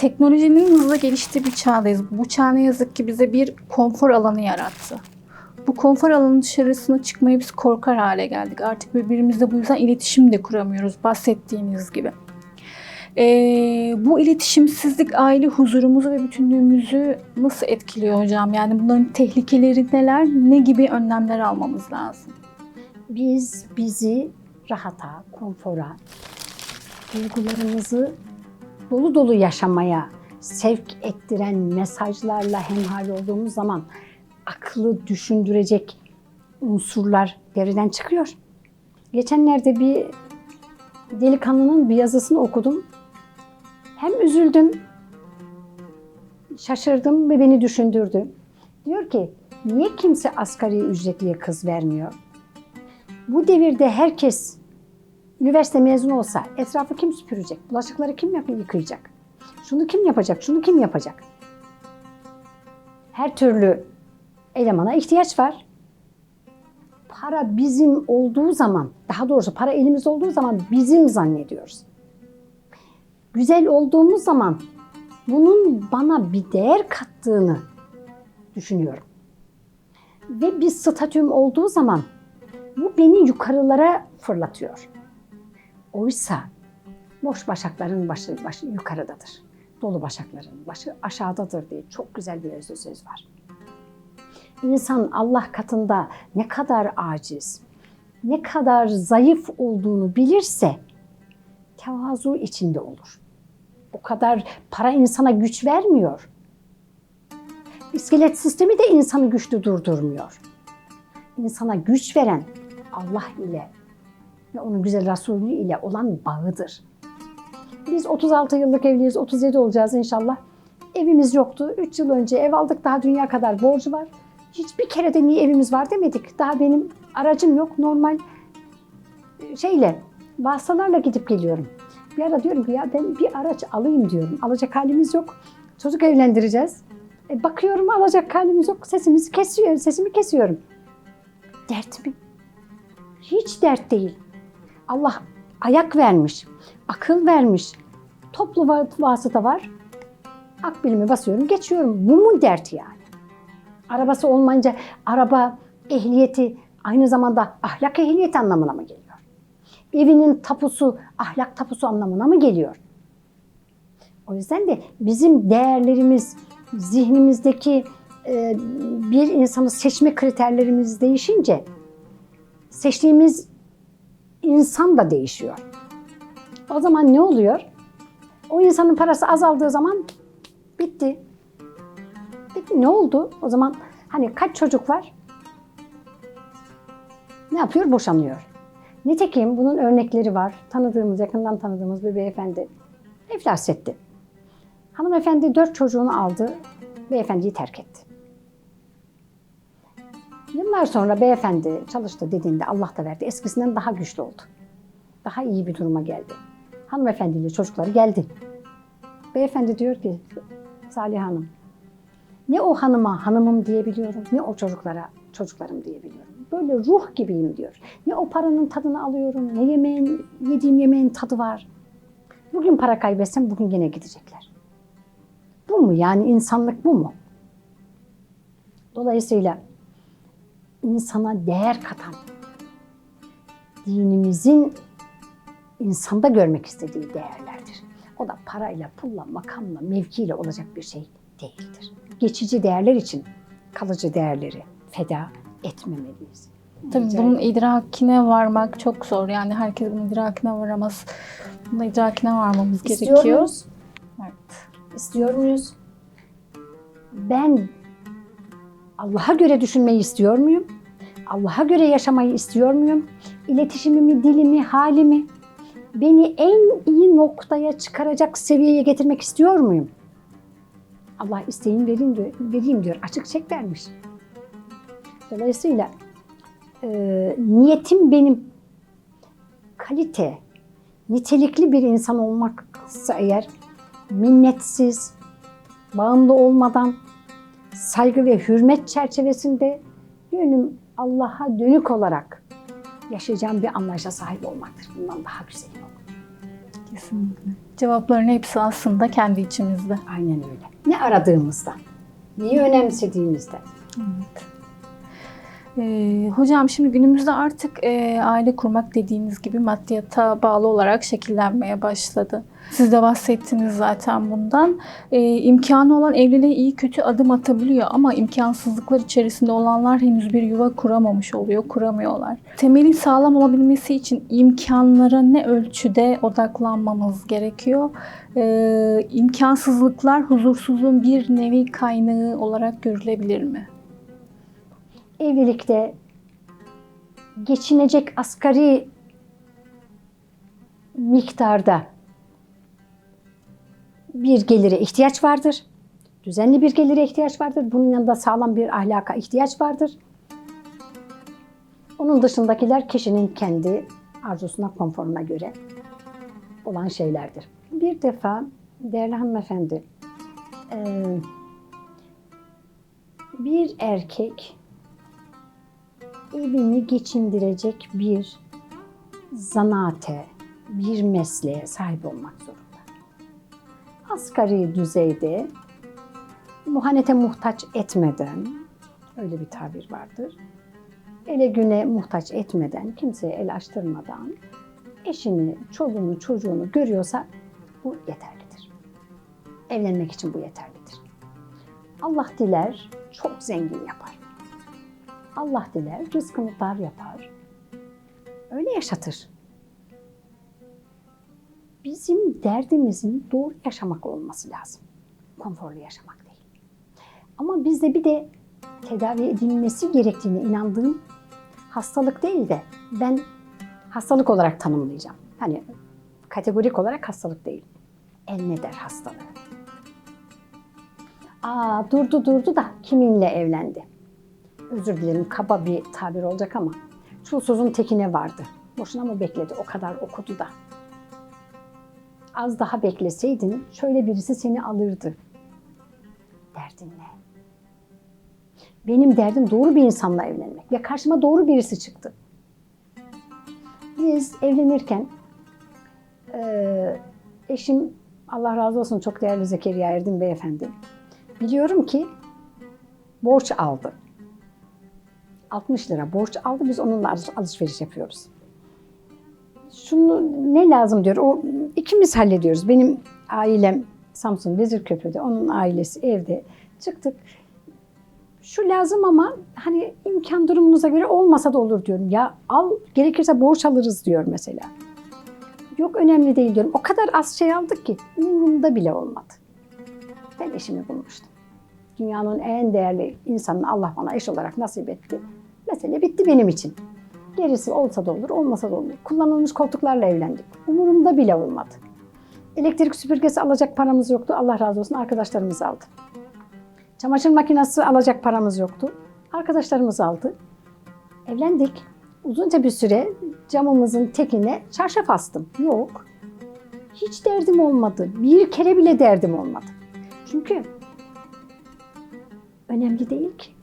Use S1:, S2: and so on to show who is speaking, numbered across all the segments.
S1: Teknolojinin hızla geliştiği bir çağdayız. Bu çağ ne yazık ki bize bir konfor alanı yarattı. Bu konfor alanının dışarısına çıkmaya biz korkar hale geldik. Artık birbirimizle bu yüzden iletişim de kuramıyoruz bahsettiğiniz gibi. Ee, bu iletişimsizlik aile huzurumuzu ve bütünlüğümüzü nasıl etkiliyor hocam? Yani bunların tehlikeleri neler? Ne gibi önlemler almamız lazım?
S2: Biz bizi rahata, konfora, duygularımızı dolu dolu yaşamaya sevk ettiren mesajlarla hemhal olduğumuz zaman aklı düşündürecek unsurlar devreden çıkıyor. Geçenlerde bir delikanlının bir yazısını okudum. Hem üzüldüm, şaşırdım ve beni düşündürdü. Diyor ki, niye kimse asgari ücretliye kız vermiyor? Bu devirde herkes üniversite mezunu olsa etrafı kim süpürecek? Bulaşıkları kim yap- yıkayacak? Şunu kim yapacak? Şunu kim yapacak? Her türlü elemana ihtiyaç var. Para bizim olduğu zaman, daha doğrusu para elimizde olduğu zaman bizim zannediyoruz. Güzel olduğumuz zaman bunun bana bir değer kattığını düşünüyorum. Ve bir statüm olduğu zaman bu beni yukarılara fırlatıyor. Oysa boş başakların başı, başı yukarıdadır. Dolu başakların başı aşağıdadır diye çok güzel bir özlü söz var. İnsan Allah katında ne kadar aciz, ne kadar zayıf olduğunu bilirse tevazu içinde olur. O kadar para insana güç vermiyor. İskelet sistemi de insanı güçlü durdurmuyor. İnsana güç veren Allah ile ve onun güzel Resulü ile olan bağıdır. Biz 36 yıllık evliyiz, 37 olacağız inşallah. Evimiz yoktu. 3 yıl önce ev aldık. Daha dünya kadar borcu var. Hiçbir kere de niye evimiz var demedik. Daha benim aracım yok. Normal e, şeyle, vasıtalarla gidip geliyorum. Bir ara diyorum ki ya ben bir araç alayım diyorum. Alacak halimiz yok. Çocuk evlendireceğiz. E, bakıyorum alacak halimiz yok. Sesimizi kesiyor, sesimi kesiyorum. Dert mi? Hiç dert değil. Allah ayak vermiş, akıl vermiş, toplu va- vasıta var. Akbilimi basıyorum, geçiyorum. Bu mu dert yani? Arabası olmayınca araba ehliyeti aynı zamanda ahlak ehliyeti anlamına mı geliyor? Evinin tapusu ahlak tapusu anlamına mı geliyor? O yüzden de bizim değerlerimiz, zihnimizdeki e, bir insanı seçme kriterlerimiz değişince seçtiğimiz insan da değişiyor. O zaman ne oluyor? O insanın parası azaldığı zaman bitti. Bitti. Ne oldu? O zaman hani kaç çocuk var? Ne yapıyor? Boşanıyor. Nitekim bunun örnekleri var. Tanıdığımız, yakından tanıdığımız bir beyefendi iflas etti. Hanımefendi dört çocuğunu aldı, beyefendiyi terk etti. Yıllar sonra beyefendi çalıştı dediğinde Allah da verdi. Eskisinden daha güçlü oldu. Daha iyi bir duruma geldi. Hanımefendiyle çocukları geldi. Beyefendi diyor ki Salih Hanım ne o hanıma hanımım diyebiliyorum ne o çocuklara çocuklarım diyebiliyorum. Böyle ruh gibiyim diyor. Ne o paranın tadını alıyorum ne yemeğin yediğim yemeğin tadı var. Bugün para kaybetsem bugün yine gidecekler. Bu mu yani insanlık bu mu? Dolayısıyla insana değer katan, dinimizin insanda görmek istediği değerlerdir. O da parayla, pulla, makamla, mevkiyle olacak bir şey değildir. Geçici değerler için kalıcı değerleri feda etmemeliyiz.
S1: Tabii
S2: Rica
S1: bunun idrakine varmak çok zor. Yani herkes bunun idrakine varamaz. Bunun idrakine varmamız
S2: İstiyor
S1: gerekiyor.
S2: muyuz?
S1: Evet.
S2: İstiyor muyuz? Ben Allah'a göre düşünmeyi istiyor muyum? Allah'a göre yaşamayı istiyor muyum? İletişimimi, dilimi, halimi beni en iyi noktaya çıkaracak seviyeye getirmek istiyor muyum? Allah isteyin vereyim diyor, vereyim diyor. Açık çek vermiş. Dolayısıyla e, niyetim benim kalite, nitelikli bir insan olmaksa eğer minnetsiz, bağımlı olmadan, saygı ve hürmet çerçevesinde yönüm Allah'a dönük olarak yaşayacağım bir anlayışa sahip olmaktır. Bundan daha güzel yok.
S1: Kesinlikle. Cevapların hepsi aslında kendi içimizde.
S2: Aynen öyle. Ne aradığımızda, neyi önemsediğimizde.
S1: Ee, hocam şimdi günümüzde artık e, aile kurmak dediğiniz gibi maddiyata bağlı olarak şekillenmeye başladı. Siz de bahsettiniz zaten bundan. Ee, imkanı olan evliliğe iyi kötü adım atabiliyor ama imkansızlıklar içerisinde olanlar henüz bir yuva kuramamış oluyor, kuramıyorlar. Temelin sağlam olabilmesi için imkanlara ne ölçüde odaklanmamız gerekiyor? Ee, imkansızlıklar huzursuzluğun bir nevi kaynağı olarak görülebilir mi?
S2: Evlilikte geçinecek asgari miktarda bir gelire ihtiyaç vardır. Düzenli bir gelire ihtiyaç vardır. Bunun yanında sağlam bir ahlaka ihtiyaç vardır. Onun dışındakiler kişinin kendi arzusuna, konforuna göre olan şeylerdir. Bir defa değerli hanımefendi, bir erkek evini geçindirecek bir zanaate, bir mesleğe sahip olmak zorunda. Asgari düzeyde muhanete muhtaç etmeden, öyle bir tabir vardır. Ele güne muhtaç etmeden, kimseye el açtırmadan eşini, çoluğunu, çocuğunu görüyorsa bu yeterlidir. Evlenmek için bu yeterlidir. Allah diler çok zengin yapar. Allah diler rızkını dar yapar. Öyle yaşatır. Bizim derdimizin doğru yaşamak olması lazım. Konforlu yaşamak değil. Ama bizde bir de tedavi edilmesi gerektiğine inandığım hastalık değil de ben hastalık olarak tanımlayacağım. Hani kategorik olarak hastalık değil. El ne der hastalığı. Aa durdu durdu da kiminle evlendi? Özür dilerim kaba bir tabir olacak ama çulsuzun tekine vardı. Boşuna mı bekledi? O kadar okudu da. Az daha bekleseydin şöyle birisi seni alırdı. Derdin ne? Benim derdim doğru bir insanla evlenmek. Ya karşıma doğru birisi çıktı. Biz evlenirken eee, eşim Allah razı olsun çok değerli Zekeriya Erdin beyefendi. Biliyorum ki borç aldı. 60 lira borç aldı. Biz onunla alış- alışveriş yapıyoruz. Şunu ne lazım diyor. O ikimiz hallediyoruz. Benim ailem Samsun Vezirköprü'de. Onun ailesi evde. Çıktık. Şu lazım ama hani imkan durumunuza göre olmasa da olur diyorum. Ya al gerekirse borç alırız diyor mesela. Yok önemli değil diyorum. O kadar az şey aldık ki umurumda bile olmadı. Ben eşimi bulmuştum. Dünyanın en değerli insanını Allah bana eş olarak nasip etti. Mesele bitti benim için. Gerisi olsa da olur, olmasa da olur. Kullanılmış koltuklarla evlendik. Umurumda bile olmadı. Elektrik süpürgesi alacak paramız yoktu. Allah razı olsun arkadaşlarımız aldı. Çamaşır makinesi alacak paramız yoktu. Arkadaşlarımız aldı. Evlendik. Uzunca bir süre camımızın tekine çarşaf astım. Yok. Hiç derdim olmadı. Bir kere bile derdim olmadı. Çünkü önemli değil ki.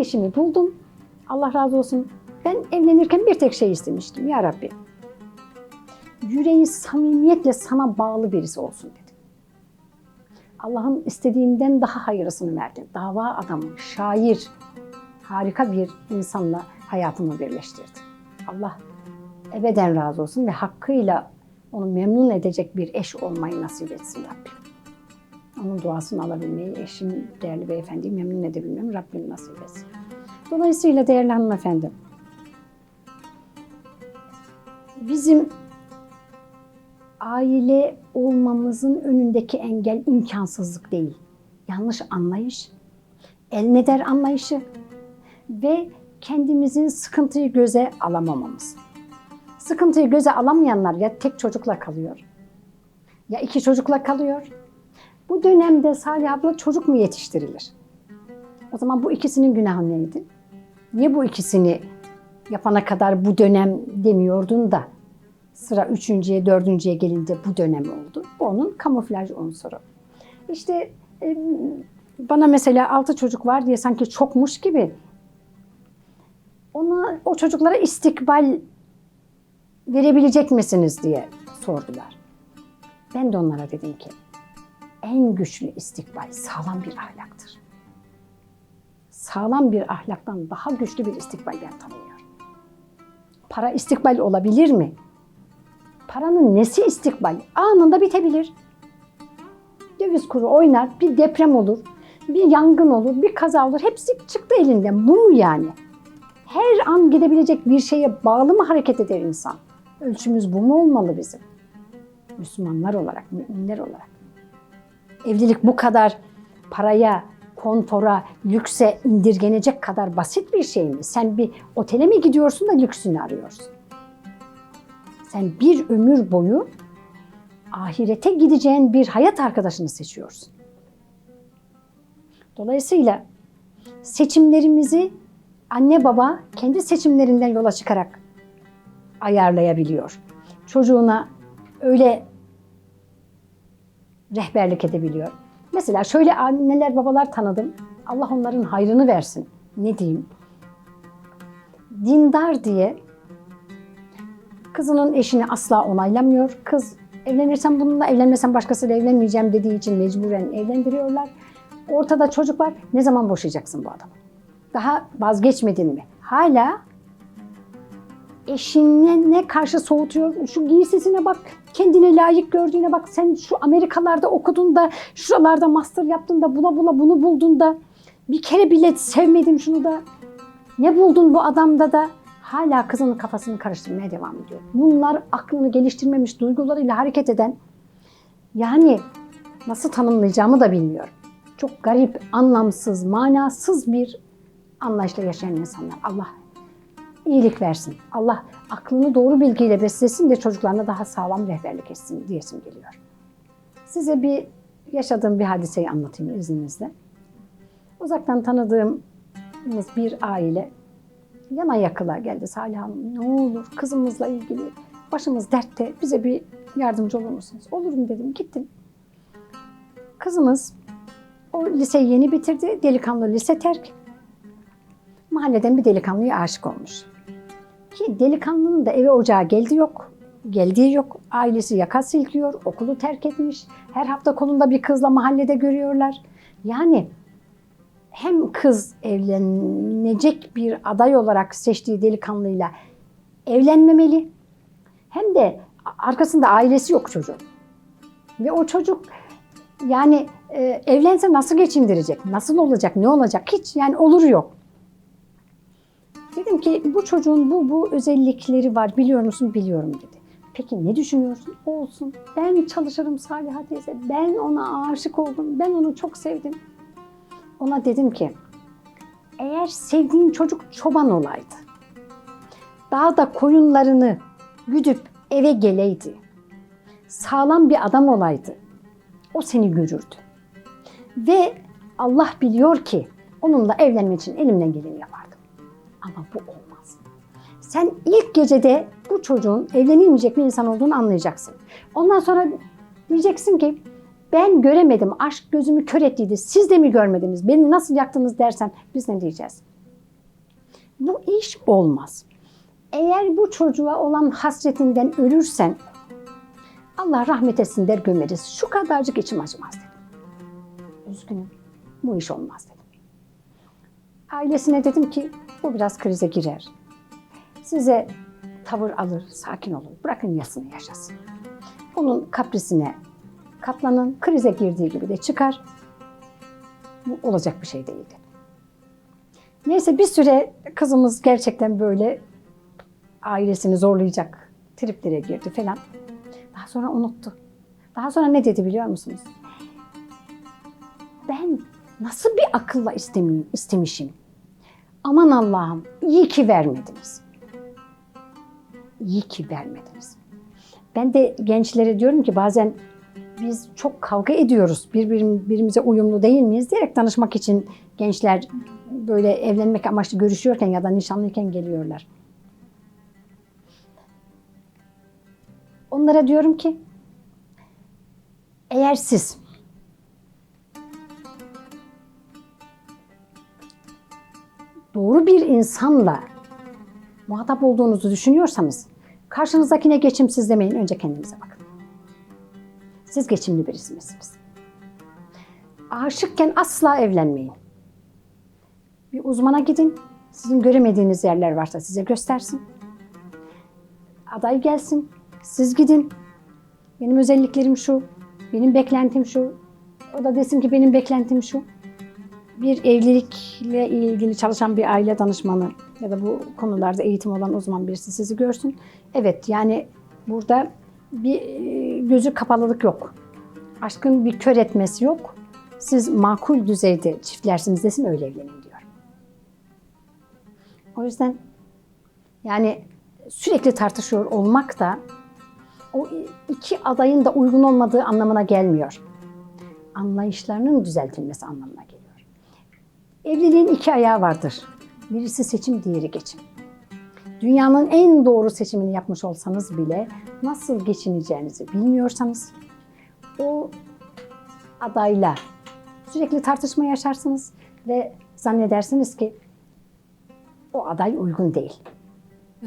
S2: Ben eşimi buldum. Allah razı olsun. Ben evlenirken bir tek şey istemiştim. Ya Rabbi. Yüreği samimiyetle sana bağlı birisi olsun dedim. Allah'ın istediğinden daha hayırlısını verdi. Dava adamı, şair, harika bir insanla hayatımı birleştirdi. Allah ebeden razı olsun ve hakkıyla onu memnun edecek bir eş olmayı nasip etsin Rabbim. Onun duasını alabilmeyi, eşim değerli beyefendiyi memnun edebilmemi Rabbim nasip etsin. Dolayısıyla değerli hanımefendi, bizim aile olmamızın önündeki engel imkansızlık değil. Yanlış anlayış, el ne der anlayışı ve kendimizin sıkıntıyı göze alamamamız. Sıkıntıyı göze alamayanlar ya tek çocukla kalıyor ya iki çocukla kalıyor. Bu dönemde Salih abla çocuk mu yetiştirilir? O zaman bu ikisinin günahı neydi? Niye bu ikisini yapana kadar bu dönem demiyordun da sıra üçüncüye, dördüncüye gelince bu dönem oldu. Bu onun kamuflaj unsuru. İşte bana mesela altı çocuk var diye sanki çokmuş gibi ona o çocuklara istikbal verebilecek misiniz diye sordular. Ben de onlara dedim ki en güçlü istikbal sağlam bir ahlaktır. Sağlam bir ahlaktan daha güçlü bir istikbal ben tanımıyorum. Para istikbal olabilir mi? Paranın nesi istikbal? Anında bitebilir. Döviz kuru oynar, bir deprem olur, bir yangın olur, bir kaza olur. Hepsi çıktı elinden. Bu mu yani? Her an gidebilecek bir şeye bağlı mı hareket eder insan? Ölçümüz bu mu olmalı bizim? Müslümanlar olarak, müminler olarak. Evlilik bu kadar paraya, konfora, lükse indirgenecek kadar basit bir şey mi? Sen bir otele mi gidiyorsun da lüksünü arıyorsun? Sen bir ömür boyu ahirete gideceğin bir hayat arkadaşını seçiyorsun. Dolayısıyla seçimlerimizi anne baba kendi seçimlerinden yola çıkarak ayarlayabiliyor. Çocuğuna öyle rehberlik edebiliyor. Mesela şöyle anneler babalar tanıdım. Allah onların hayrını versin. Ne diyeyim? Dindar diye kızının eşini asla onaylamıyor. Kız evlenirsem bununla evlenmesem başkasıyla evlenmeyeceğim dediği için mecburen evlendiriyorlar. Ortada çocuk var. Ne zaman boşayacaksın bu adamı? Daha vazgeçmedin mi? Hala eşine ne karşı soğutuyor? Şu giysisine bak, kendine layık gördüğüne bak. Sen şu Amerikalarda okudun da, şuralarda master yaptın da, bula bula bunu buldun da. Bir kere bile sevmedim şunu da. Ne buldun bu adamda da? Hala kızının kafasını karıştırmaya devam ediyor. Bunlar aklını geliştirmemiş, duygularıyla hareket eden, yani nasıl tanımlayacağımı da bilmiyorum. Çok garip, anlamsız, manasız bir anlayışla yaşayan insanlar. Allah iyilik versin. Allah aklını doğru bilgiyle beslesin de çocuklarına daha sağlam rehberlik etsin diyesim geliyor. Size bir yaşadığım bir hadiseyi anlatayım izninizle. Uzaktan tanıdığımız bir aile yana yakıla geldi. Salih Hanım ne olur kızımızla ilgili başımız dertte bize bir yardımcı olur musunuz? Olurum dedim gittim. Kızımız o liseyi yeni bitirdi. Delikanlı lise terk. Mahalleden bir delikanlıya aşık olmuş. Ki delikanlının da eve ocağı geldi yok. Geldiği yok. Ailesi yaka silkiyor. Okulu terk etmiş. Her hafta kolunda bir kızla mahallede görüyorlar. Yani hem kız evlenecek bir aday olarak seçtiği delikanlıyla evlenmemeli. Hem de arkasında ailesi yok çocuğun. Ve o çocuk yani e, evlense nasıl geçindirecek? Nasıl olacak? Ne olacak? Hiç yani olur yok. Dedim ki bu çocuğun bu bu özellikleri var biliyor musun? Biliyorum dedi. Peki ne düşünüyorsun? Olsun. Ben çalışırım Saliha teyze. Ben ona aşık oldum. Ben onu çok sevdim. Ona dedim ki eğer sevdiğin çocuk çoban olaydı. Dağda koyunlarını güdüp eve geleydi. Sağlam bir adam olaydı. O seni görürdü. Ve Allah biliyor ki onunla evlenmek için elimden geleni yapardım. Ama bu olmaz. Sen ilk gecede bu çocuğun evlenilmeyecek bir insan olduğunu anlayacaksın. Ondan sonra diyeceksin ki ben göremedim, aşk gözümü kör ettiydi. Siz de mi görmediniz? Beni nasıl yaktınız dersen biz ne diyeceğiz? Bu iş olmaz. Eğer bu çocuğa olan hasretinden ölürsen Allah rahmet etsin der gömeriz. Şu kadarcık içim acımaz dedim. Üzgünüm. Bu iş olmaz dedim. Ailesine dedim ki bu biraz krize girer. Size tavır alır, sakin olun. Bırakın yasını yaşasın. Onun kaprisine katlanın. Krize girdiği gibi de çıkar. Bu olacak bir şey değildi. Neyse bir süre kızımız gerçekten böyle ailesini zorlayacak triplere girdi falan. Daha sonra unuttu. Daha sonra ne dedi biliyor musunuz? Ben nasıl bir akılla istemeyim, istemişim. Aman Allah'ım iyi ki vermediniz. İyi ki vermediniz. Ben de gençlere diyorum ki bazen biz çok kavga ediyoruz. Birbirimize uyumlu değil miyiz diyerek danışmak için gençler böyle evlenmek amaçlı görüşüyorken ya da nişanlıyken geliyorlar. Onlara diyorum ki eğer siz doğru bir insanla muhatap olduğunuzu düşünüyorsanız Karşınızdakine geçimsiz demeyin. Önce kendinize bakın. Siz geçimli birisi misiniz? Aşıkken asla evlenmeyin. Bir uzmana gidin. Sizin göremediğiniz yerler varsa size göstersin. Aday gelsin. Siz gidin. Benim özelliklerim şu. Benim beklentim şu. O da desin ki benim beklentim şu. Bir evlilikle ilgili çalışan bir aile danışmanı ya da bu konularda eğitim olan uzman birisi sizi görsün. Evet yani burada bir e, gözü kapalılık yok. Aşkın bir kör etmesi yok. Siz makul düzeyde çiftlersiniz desin öyle evlenin diyor. O yüzden yani sürekli tartışıyor olmak da o iki adayın da uygun olmadığı anlamına gelmiyor. Anlayışlarının düzeltilmesi anlamına geliyor. Evliliğin iki ayağı vardır. Birisi seçim, diğeri geçim. Dünyanın en doğru seçimini yapmış olsanız bile nasıl geçineceğinizi bilmiyorsanız o adayla sürekli tartışma yaşarsınız ve zannedersiniz ki o aday uygun değil.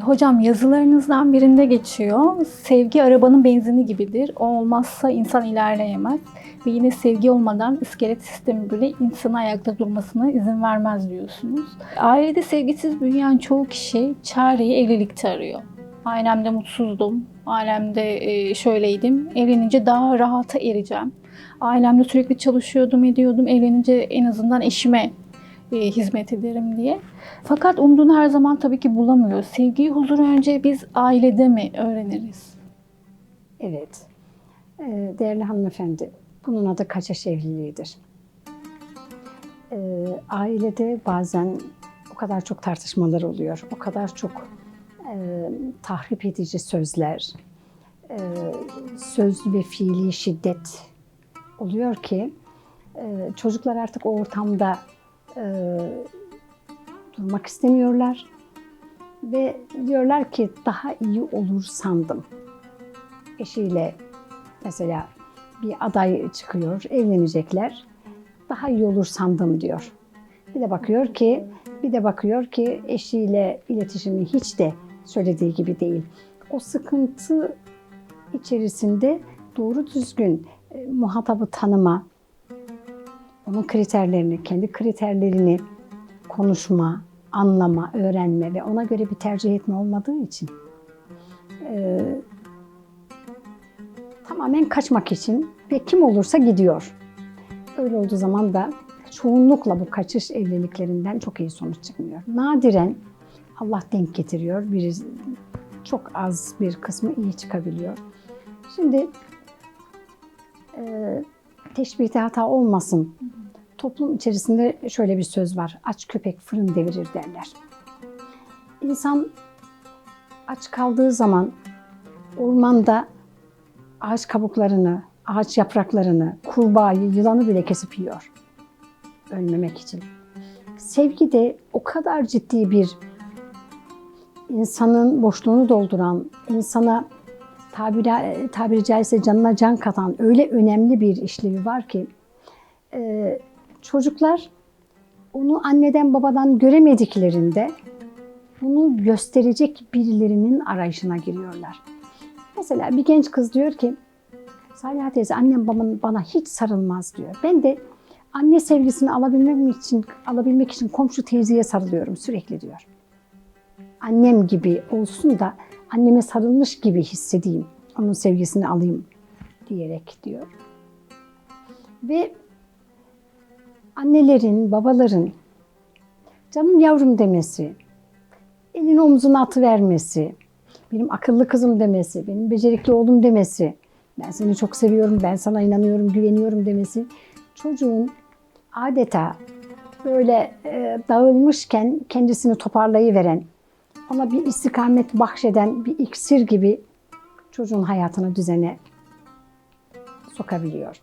S1: Hocam yazılarınızdan birinde geçiyor. Sevgi arabanın benzini gibidir. O olmazsa insan ilerleyemez. Ve yine sevgi olmadan iskelet sistemi bile insanın ayakta durmasına izin vermez diyorsunuz. Ailede sevgisiz büyüyen çoğu kişi çareyi evlilikte arıyor. Ailemde mutsuzdum, ailemde e, şöyleydim, evlenince daha rahata ereceğim. Ailemde sürekli çalışıyordum, ediyordum, evlenince en azından eşime e, hizmet ederim diye. Fakat umduğunu her zaman tabii ki bulamıyor. Sevgiyi, huzuru önce biz ailede mi öğreniriz?
S2: Evet. Ee, Değerli hanımefendi, bunun adı kaçış evliliğidir. Ee, ailede bazen o kadar çok tartışmalar oluyor, o kadar çok e, tahrip edici sözler, e, sözlü ve fiili şiddet oluyor ki çocuklar artık o ortamda e, durmak istemiyorlar ve diyorlar ki daha iyi olur sandım eşiyle mesela bir aday çıkıyor, evlenecekler. Daha iyi olur sandım diyor. Bir de bakıyor ki bir de bakıyor ki eşiyle iletişimi hiç de söylediği gibi değil. O sıkıntı içerisinde doğru düzgün e, muhatabı tanıma, onun kriterlerini, kendi kriterlerini konuşma, anlama, öğrenme ve ona göre bir tercih etme olmadığı için e, tamamen kaçmak için ve kim olursa gidiyor. Öyle olduğu zaman da çoğunlukla bu kaçış evliliklerinden çok iyi sonuç çıkmıyor. Nadiren Allah denk getiriyor. Biri çok az bir kısmı iyi çıkabiliyor. Şimdi e, teşbihte hata olmasın. Toplum içerisinde şöyle bir söz var. Aç köpek fırın devirir derler. İnsan aç kaldığı zaman ormanda ağaç kabuklarını, ağaç yapraklarını, kurbağayı, yılanı bile kesip yiyor. Ölmemek için. Sevgi de o kadar ciddi bir insanın boşluğunu dolduran, insana tabiri, tabiri caizse canına can katan öyle önemli bir işlevi var ki e, çocuklar onu anneden babadan göremediklerinde bunu gösterecek birilerinin arayışına giriyorlar. Mesela bir genç kız diyor ki Saliha teyze annem babam bana hiç sarılmaz diyor. Ben de anne sevgisini alabilmek için alabilmek için komşu teyzeye sarılıyorum sürekli diyor. Annem gibi olsun da anneme sarılmış gibi hissedeyim. Onun sevgisini alayım diyerek diyor. Ve annelerin, babaların canım yavrum demesi, elini omzuna atı vermesi, benim akıllı kızım demesi, benim becerikli oğlum demesi, ben seni çok seviyorum, ben sana inanıyorum, güveniyorum demesi çocuğun adeta böyle e, dağılmışken kendisini toparlayıveren, ona bir istikamet bahşeden bir iksir gibi çocuğun hayatını düzene sokabiliyor.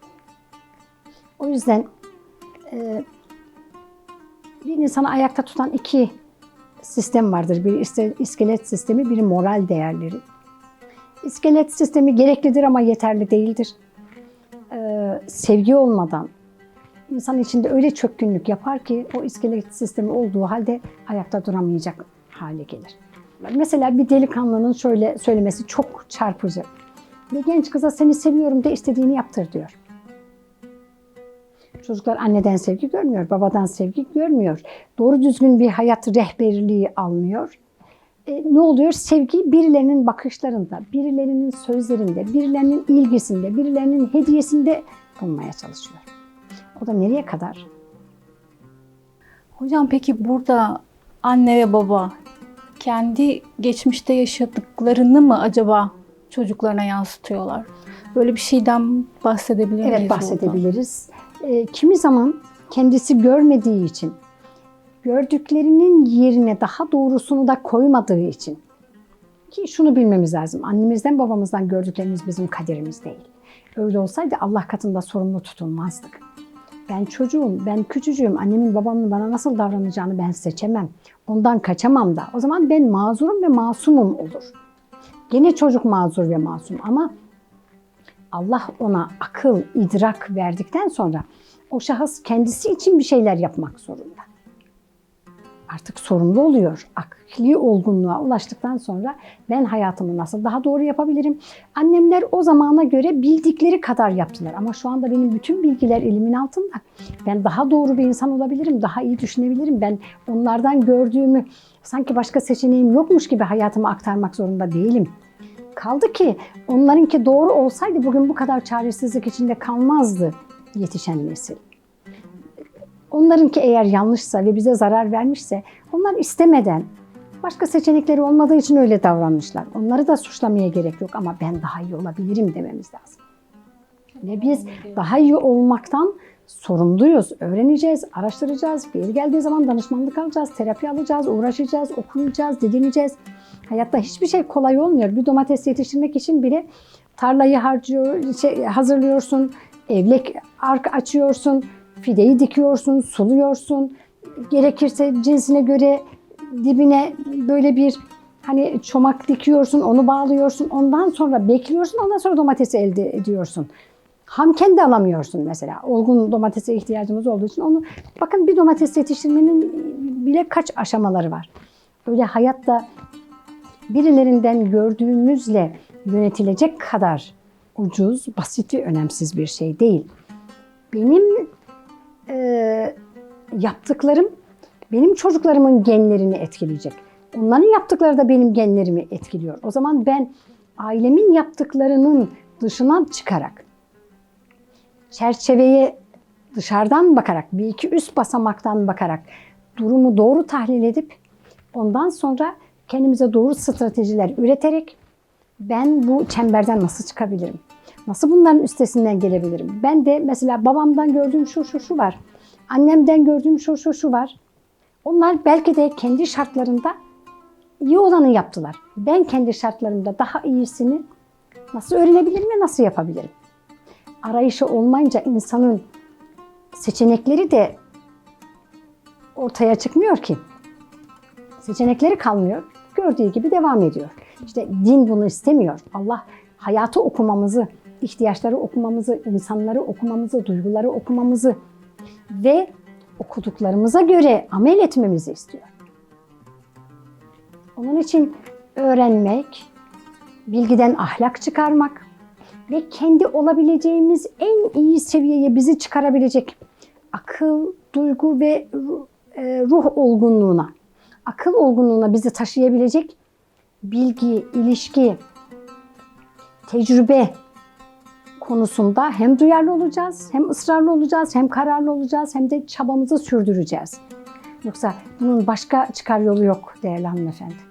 S2: O yüzden e, bir insanı ayakta tutan iki sistem vardır. Bir iskelet sistemi, biri moral değerleri. İskelet sistemi gereklidir ama yeterli değildir. Ee, sevgi olmadan insan içinde öyle çökkünlük yapar ki o iskelet sistemi olduğu halde ayakta duramayacak hale gelir. Mesela bir delikanlının şöyle söylemesi çok çarpıcı. Bir genç kıza seni seviyorum de istediğini yaptır diyor. Çocuklar anneden sevgi görmüyor, babadan sevgi görmüyor. Doğru düzgün bir hayat rehberliği almıyor. E, ne oluyor? Sevgi birilerinin bakışlarında, birilerinin sözlerinde, birilerinin ilgisinde, birilerinin hediyesinde bulmaya çalışıyor. O da nereye kadar?
S1: Hocam peki burada anne ve baba kendi geçmişte yaşadıklarını mı acaba çocuklarına yansıtıyorlar? Böyle bir şeyden bahsedebilir miyiz?
S2: Evet bahsedebiliriz. E, kimi zaman kendisi görmediği için, gördüklerinin yerine daha doğrusunu da koymadığı için ki şunu bilmemiz lazım. Annemizden babamızdan gördüklerimiz bizim kaderimiz değil. Öyle olsaydı Allah katında sorumlu tutulmazdık. Ben çocuğum, ben küçücüğüm. Annemin babamın bana nasıl davranacağını ben seçemem. Ondan kaçamam da. O zaman ben mazurum ve masumum olur. Gene çocuk mazur ve masum ama Allah ona akıl, idrak verdikten sonra o şahıs kendisi için bir şeyler yapmak zorunda. Artık sorumlu oluyor. Akli olgunluğa ulaştıktan sonra ben hayatımı nasıl daha doğru yapabilirim? Annemler o zamana göre bildikleri kadar yaptılar. Ama şu anda benim bütün bilgiler elimin altında. Ben daha doğru bir insan olabilirim, daha iyi düşünebilirim. Ben onlardan gördüğümü sanki başka seçeneğim yokmuş gibi hayatıma aktarmak zorunda değilim. Kaldı ki onlarınki doğru olsaydı bugün bu kadar çaresizlik içinde kalmazdı yetişen nesil. Onlarınki eğer yanlışsa ve bize zarar vermişse onlar istemeden başka seçenekleri olmadığı için öyle davranmışlar. Onları da suçlamaya gerek yok ama ben daha iyi olabilirim dememiz lazım. Ve biz daha iyi olmaktan sorumluyuz. Öğreneceğiz, araştıracağız. Bir yeri geldiği zaman danışmanlık alacağız, terapi alacağız, uğraşacağız, okuyacağız, didineceğiz. Hayatta hiçbir şey kolay olmuyor. Bir domates yetiştirmek için bile tarlayı harcıyor, şey, hazırlıyorsun, evlek ark açıyorsun, fideyi dikiyorsun, suluyorsun. Gerekirse cinsine göre dibine böyle bir hani çomak dikiyorsun, onu bağlıyorsun. Ondan sonra bekliyorsun, ondan sonra domatesi elde ediyorsun. Hamken de alamıyorsun mesela. Olgun domatese ihtiyacımız olduğu için onu bakın bir domates yetiştirmenin bile kaç aşamaları var. Öyle hayatta birilerinden gördüğümüzle yönetilecek kadar ucuz, basit ve önemsiz bir şey değil. Benim e, yaptıklarım benim çocuklarımın genlerini etkileyecek. Onların yaptıkları da benim genlerimi etkiliyor. O zaman ben ailemin yaptıklarının dışına çıkarak, çerçeveye dışarıdan bakarak, bir iki üst basamaktan bakarak durumu doğru tahlil edip ondan sonra kendimize doğru stratejiler üreterek ben bu çemberden nasıl çıkabilirim? Nasıl bunların üstesinden gelebilirim? Ben de mesela babamdan gördüğüm şu şu şu var. Annemden gördüğüm şu şu şu var. Onlar belki de kendi şartlarında iyi olanı yaptılar. Ben kendi şartlarımda daha iyisini nasıl öğrenebilirim ve nasıl yapabilirim? Arayışı olmayınca insanın seçenekleri de ortaya çıkmıyor ki. Seçenekleri kalmıyor. Gördüğü gibi devam ediyor. İşte din bunu istemiyor. Allah hayatı okumamızı, ihtiyaçları okumamızı, insanları okumamızı, duyguları okumamızı ve okuduklarımıza göre amel etmemizi istiyor. Onun için öğrenmek, bilgiden ahlak çıkarmak ve kendi olabileceğimiz en iyi seviyeye bizi çıkarabilecek akıl, duygu ve e, ruh olgunluğuna, akıl olgunluğuna bizi taşıyabilecek bilgi, ilişki, tecrübe konusunda hem duyarlı olacağız, hem ısrarlı olacağız, hem kararlı olacağız, hem de çabamızı sürdüreceğiz. Yoksa bunun başka çıkar yolu yok değerli hanımefendi.